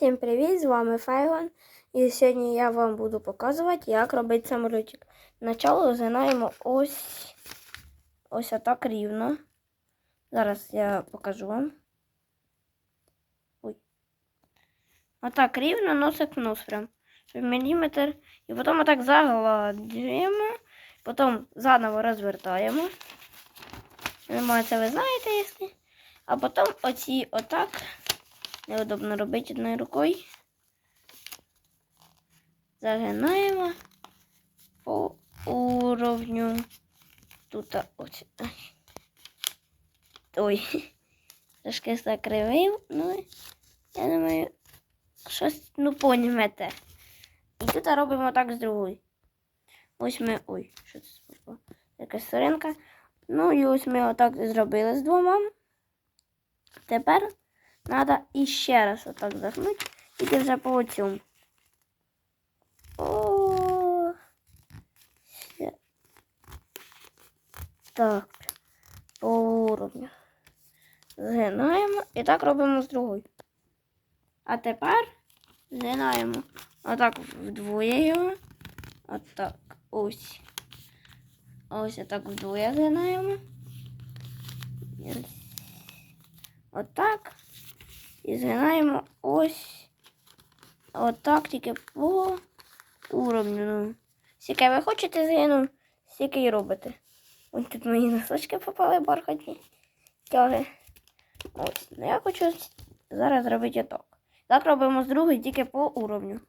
Всім привіт! З вами Файлон. І сьогодні я вам буду показувати, як робити самолітик. Спочатку згинаємо ось ось отак рівно. Зараз я покажу вам. Ой. Отак рівно носик нос прям. Щоб міліметр. І потім отак загладжуємо. Потім заново розвертаємо. Це ви знаєте, якщо. А потім оці отак. Неудобно робити одною рукою. Загинаємо по уровню. Тут ось. Ой. Трошки закривив. Ну, я думаю, щось ну понімете. І тут робимо так з другою. Ось ми. Ой, що це спало? Якась сторінка. Ну і ось ми отак зробили з двома. Тепер Надо іще раз отак загнути, тільки вже по цьому. О. Так, по уровню. Згинаємо і так робимо з другою. А тепер згинаємо отак вдвоє його. Отак. Ось. Ось отак вдвоє згинаємо. Отак. І згинаємо ось отак тільки по уровню. Ну, Скільки ви хочете згину, стільки і робите. Ось тут мої носочки попали бархатні тяги. Ось. Ну я хочу зараз зробити отак. Так робимо з другої тільки по уровню.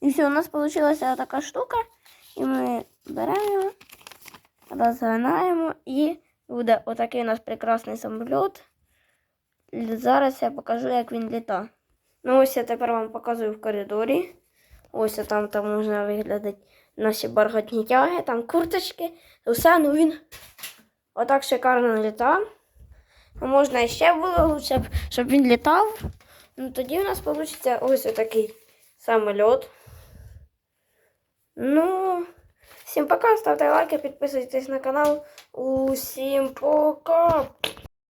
І все, у нас вийшла така штука. І ми беремо розгинаємо і буде отакий у нас прекрасний самоліт. Зараз я покажу, як він літа. Ну, ось я тепер вам показую в коридорі. Ось там там можна виглядати наші бархатні тяги, там курточки, усе, ну він отак шикарно літа. Можна ще було лучше, щоб він літав. Ну тоді у нас вийде ось такий самоліт. Ну, всім пока, ставте лайки, підписуйтесь на канал. Усім пока!